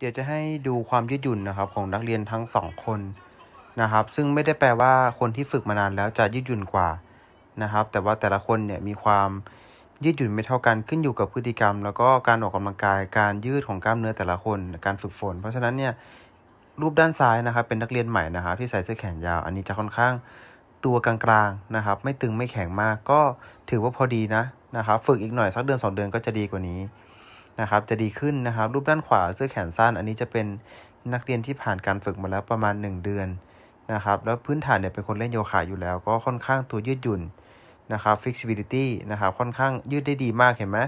เดี๋ยวจะให้ดูความยืดหยุ่นนะครับของนักเรียนทั้งสองคนนะครับ ซึ่งไม่ได้แปลว่าคนที่ฝึกมานานแล้วจะยืดหยุ่นกว่านะครับ แต่ว่าแต่ละคนเนี่ยมีความยืดหยุ่นไม่เท่ากันขึ้นอยู่กับพฤติกรรม แล้วก็การออกกำลังกายการยืดของกล้ามเนื้อแต่ละคนการฝึกฝน เพราะฉะนั้นเนี่ยรูปด้านซ้ายนะครับ เป็นนักเรียนใหม่นะครับที่ใส่เสื้อแขนยาว อันนี้จะค่อนข้างตัวกลางๆนะครับ ไม่ตึงไม่แข็งมากก็ถือว่าพอดีนะนะครับ ฝึกอีกหน่อยสักเดือนสองเดือนก็จะดีกว่านี้ นะครับจะดีขึ้นนะครับ รูปด้านขวาเสื้อแขนสั้น อันนี้จะเป็นนักเรียนที่ผ่านการฝึกมาแล้วประมาณ 1 เดือนนะครับแล้วพื้นฐานเนี่ยเป็นคนเล่นโยคะอยู่แล้ว ก็ค่อนข้างตัวยืดหยุ่นนะครับ flexibility นะครับค่อนข้างยืดได้ดีมากเห็นไหม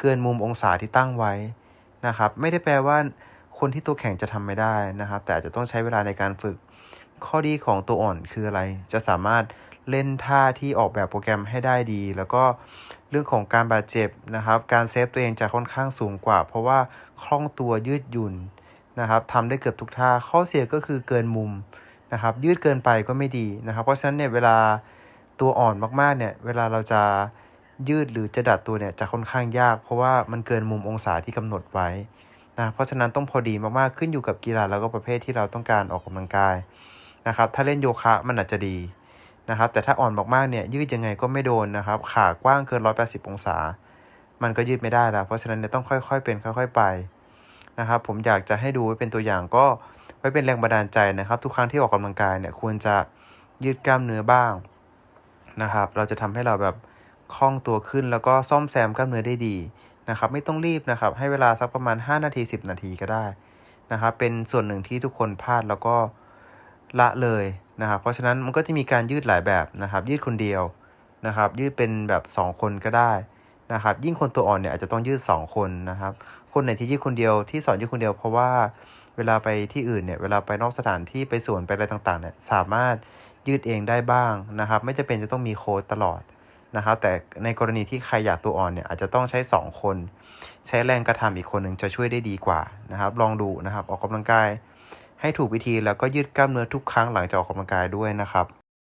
เกินมุมองศาที่ตั้งไว้นะครับไม่ได้แปลว่าคนที่ตัวแข็งจะทำไม่ได้นะครับ แต่อาจจะต้องใช้เวลาในการฝึกข้อดีของตัวอ่อนคืออะไร จะสามารถ เล่นท่าที่ออกแบบโปรแกรมให้ได้ดี แล้วก็เรื่องของการบาดเจ็บนะครับ การเซฟตัวเองจะค่อนข้างสูงกว่า เพราะว่าคล่องตัวยืดหยุ่นนะครับทำได้เกือบทุกท่า ข้อเสียก็คือเกินมุมนะครับ ยืดเกินไปก็ไม่ดีนะครับ เพราะฉะนั้นเนี่ยเวลาตัวอ่อนมากๆเนี่ย เวลาเราจะยืดหรือจะดัดตัวเนี่ยจะค่อนข้างยาก เพราะว่ามันเกินมุมองศาที่กำหนดไว้นะเพราะฉะนั้นต้องพอดีมากๆขึ้นอยู่กับกีฬาแล้วก็ประเภทที่เราต้องการออกกำลังกายนะครับ ถ้าเล่นโยคะมันอาจจะดี นะครับ แต่ถ้าอ่อนมากๆเนี่ยยืดยังไงก็ไม่โดนนะครับ ขากว้างเกิน 180 องศา มันก็ยืดไม่ได้แล้ว เพราะฉะนั้นเนี่ยต้องค่อยๆ เป็นค่อยๆไปนะครับ ผมอยากจะให้ดูไว้เป็นตัวอย่างก็ไว้เป็นแรงบันดาลใจนะครับ ทุกครั้งที่ออกกำลังกายเนี่ยควรจะยืดกล้ามเนื้อบ้างนะครับ เราจะทำให้เราแบบคล่องตัวขึ้นแล้วก็ซ่อมแซมกล้ามเนื้อได้ดีนะครับ ไม่ต้องรีบนะครับ ให้เวลาสักประมาณ 5 นาที 10 นาทีก็ได้นะครับ เป็นส่วนหนึ่งที่ทุกคนพลาดแล้วก็ละเลย นะครับเพราะฉะนั้นมันก็จะมีการยืดหลายแบบนะครับ ยืดคนเดียวนะครับ ยืดเป็นแบบ 2 คนก็ได้นะครับ ยิ่งคนตัวอ่อนเนี่ยอาจจะต้องยืด 2 คนนะครับ คนไหนที่ยืดคนเดียวที่สอนยืดคนเดียว เพราะว่าเวลาไปที่อื่นเนี่ยเวลาไปนอกสถานที่ไปสวนไปอะไรต่างๆเนี่ยสามารถยืดเองได้บ้างนะครับ ไม่จำเป็นจะต้องมีโค้ดตลอดนะครับ แต่ในกรณีที่ใครอยากตัวอ่อนเนี่ยอาจจะต้องใช้ 2 คน ใช้แรงกระทำอีกคนหนึ่งจะช่วยได้ดีกว่านะครับ ลองดูนะครับออกกำลังกาย ให้ถูกวิธีแล้วก็ยืดกล้ามเนื้อทุกครั้งหลังจากออกกำลังกายด้วยนะครับ